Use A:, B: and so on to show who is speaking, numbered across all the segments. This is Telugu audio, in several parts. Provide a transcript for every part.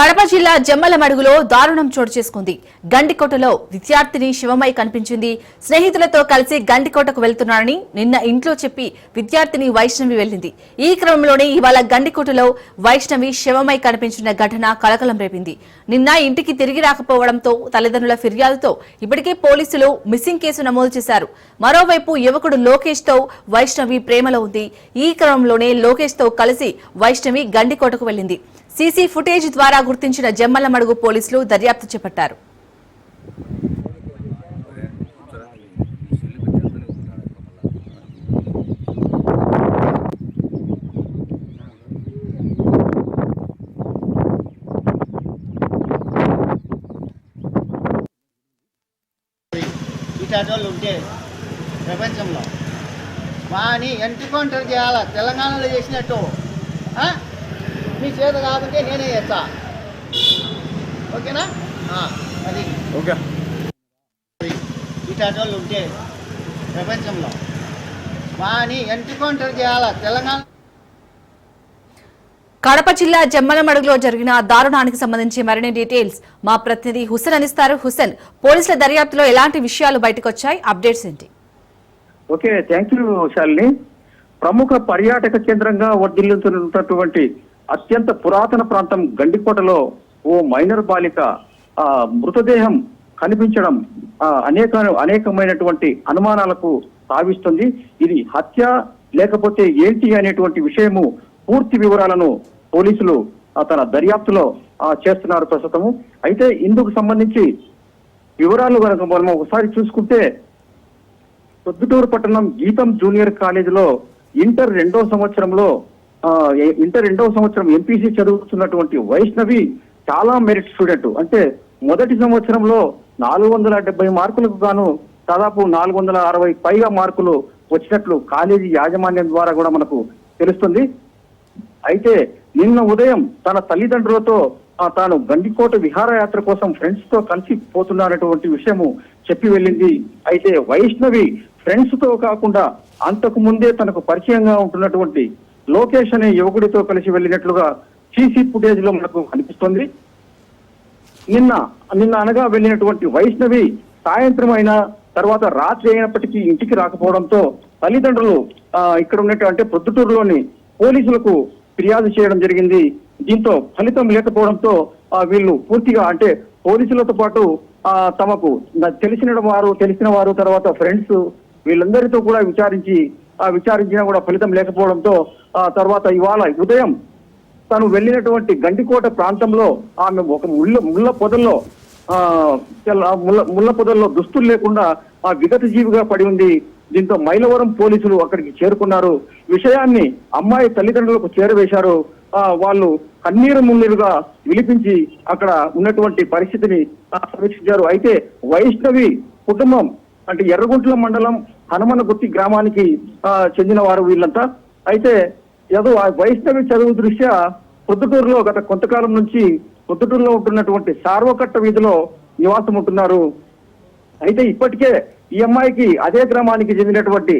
A: కడప జిల్లా జమ్మలమడుగులో దారుణం చోటు చేసుకుంది. గండికోటలో విద్యార్థిని శివమై కనిపించింది. స్నేహితులతో కలిసి గండికోటకు వెళ్తున్నానని నిన్న ఇంట్లో చెప్పి విద్యార్థిని వైష్ణవి వెళ్ళింది ఈ క్రమంలోనే ఇవాళ గండికోటలో వైష్ణవి శివమై కనిపించిన ఘటన కలకలం రేపింది. నిన్న ఇంటికి తిరిగి రాకపోవడంతో తల్లిదండ్రుల ఫిర్యాదుతో ఇప్పటికే పోలీసులు మిస్సింగ్ కేసు నమోదు చేశారు. మరోవైపు యువకుడు లోకేష్తో వైష్ణవి ప్రేమలో ఉంది. ఈ క్రమంలోనే లోకేష్తో కలిసి వైష్ణవి గండికోటకు వెళ్ళింది సీసీ ఫుటేజ్ ద్వారా గుర్తించిన జమ్మలమడుగు పోలీసులు దర్యాప్తు చేపట్టారు.
B: వాళ్ళు ఉంటే ప్రపంచంలో. వాని ఎంటుకౌంటర్ చేయాలా? తెలంగాణలో చేసినట్టు మీ చేత కాకుంటే నేనే చేస్తా. ఓకేనా? అది.
C: ఓకే.
B: వాళ్ళు ఉంటే ప్రపంచంలో. వాని ఎంటుకౌంటర్ చేయాలా తెలంగాణ.
A: కడప జిల్లా జమ్మలమడుగులో జరిగిన దారుణానికి సంబంధించి మరిన్ని డీటెయిల్స్ మా ప్రతినిధి హుసేన్ అందిస్తారు. హుసేన్ పోలీసుల దర్యాప్తులో ఎలాంటి విషయాలు బయటకొచ్చాయి? అప్డేట్స్ ఏంటి?
C: ఓకే థ్యాంక్ యూ శాలిని ప్రముఖ పర్యాటక కేంద్రంగా వర్ధిల్లుతున్నటువంటి అత్యంత పురాతన ప్రాంతం గండికోటలో ఓ మైనర్ బాలిక ఆ మృతదేహం కనిపించడం అనేక అనేకమైనటువంటి అనుమానాలకు సావిస్తుంది ఇది హత్య లేకపోతే ఏంటి అనేటువంటి విషయము పూర్తి వివరాలను పోలీసులు తన దర్యాప్తులో చేస్తున్నారు ప్రస్తుతము. అయితే ఇందుకు సంబంధించి వివరాలు కనుక మనం ఒకసారి చూసుకుంటే పొద్దుటూరు పట్టణం గీతం జూనియర్ కాలేజీలో ఇంటర్ రెండో సంవత్సరంలో ఇంటర్ రెండవ సంవత్సరం ఎంపీసీ చదువుతున్నటువంటి వైష్ణవి చాలా మెరిట్ స్టూడెంట్ అంటే మొదటి సంవత్సరంలో నాలుగు వందల డెబ్బై మార్కులకు గాను దాదాపు నాలుగు వందల అరవై పైగా మార్కులు వచ్చినట్లు కాలేజీ యాజమాన్యం ద్వారా కూడా మనకు తెలుస్తుంది. అయితే నిన్న ఉదయం తన తల్లిదండ్రులతో తాను గండికోట విహారయాత్ర కోసం ఫ్రెండ్స్తో కలిసి పోతున్నటువంటి విషయము చెప్పి వెళ్ళింది. అయితే వైష్ణవి ఫ్రెండ్స్తో కాకుండా అంతకు ముందే తనకు పరిచయంగా ఉంటున్నటువంటి లోకేష్ అనే యువకుడితో కలిసి వెళ్ళినట్లుగా సీసీ ఫుటేజ్లో మనకు కనిపిస్తోంది. నిన్న నిన్న అనగా వెళ్ళినటువంటి వైష్ణవి సాయంత్రం అయినా తర్వాత రాత్రి అయినప్పటికీ ఇంటికి రాకపోవడంతో తల్లిదండ్రులు ఇక్కడ ఉన్నట్టు అంటే ప్రొద్దుటూరులోని పోలీసులకు ఫిర్యాదు చేయడం జరిగింది. దీంతో ఫలితం లేకపోవడంతో వీళ్ళు పూర్తిగా అంటే పోలీసులతో పాటు ఆ, తమకు న- తెలిసిన వారు తెలిసిన వారు తర్వాత ఫ్రెండ్స్ వీళ్ళందరితో కూడా విచారించి విచారించినా కూడా ఫలితం లేకపోవడంతో ఆ తర్వాత ఇవాళ ఉదయం తను వెళ్ళినటువంటి గండికోట ప్రాంతంలో ఆమె ఒక ముళ్ళ ముళ్ళ పొదల్లో ఆ ముళ్ళ ముళ్ళ పొదల్లో దుస్తులు లేకుండా ఆ విగత జీవిగా పడి ఉంది. దీంతో మైలవరం పోలీసులు అక్కడికి చేరుకున్నారు. విషయాన్ని అమ్మాయి తల్లిదండ్రులకు చేరవేశారు. ఆ వాళ్ళు కన్నీరు మున్నీరుగా విలిపించి అక్కడ ఉన్నటువంటి పరిస్థితిని సమీక్షించారు. అయితే వైష్ణవి కుటుంబం అంటే ఎర్రగుంట్ల మండలం హనుమనగుత్తి గ్రామానికి చెందిన వారు వీళ్ళంతా. అయితే ఏదో ఆ వైష్ణవి చదువు దృష్ట్యా పొద్దుటూరులో గత కొంతకాలం నుంచి పొద్దుటూరులో ఉంటున్నటువంటి సార్వకట్ట వీధిలో నివాసం ఉంటున్నారు. అయితే ఇప్పటికే ఈ అమ్మాయికి అదే గ్రామానికి చెందినటువంటి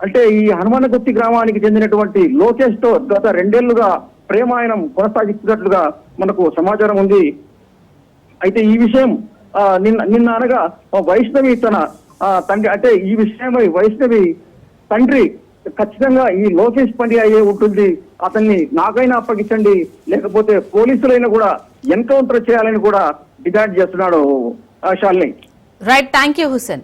C: అంటే ఈ హనుమానగుత్తి గ్రామానికి చెందినటువంటి లోకేష్తో గత రెండేళ్ళుగా ప్రేమాయణం కొనసాగిస్తున్నట్లుగా మనకు సమాచారం ఉంది. అయితే ఈ విషయం నిన్న నిన్న అనగా వైష్ణవి తన తండ్రి అంటే ఈ విషయమై వైష్ణవి తండ్రి ఖచ్చితంగా ఈ లోకేష్ పని అయ్యే ఉంటుంది. అతన్ని నాకైనా అప్పగించండి. లేకపోతే పోలీసులైనా కూడా ఎన్కౌంటర్ చేయాలని కూడా డిమాండ్ చేస్తున్నాడు ఆ,
A: రైట్ థ్యాంక్ యూ హుసేన్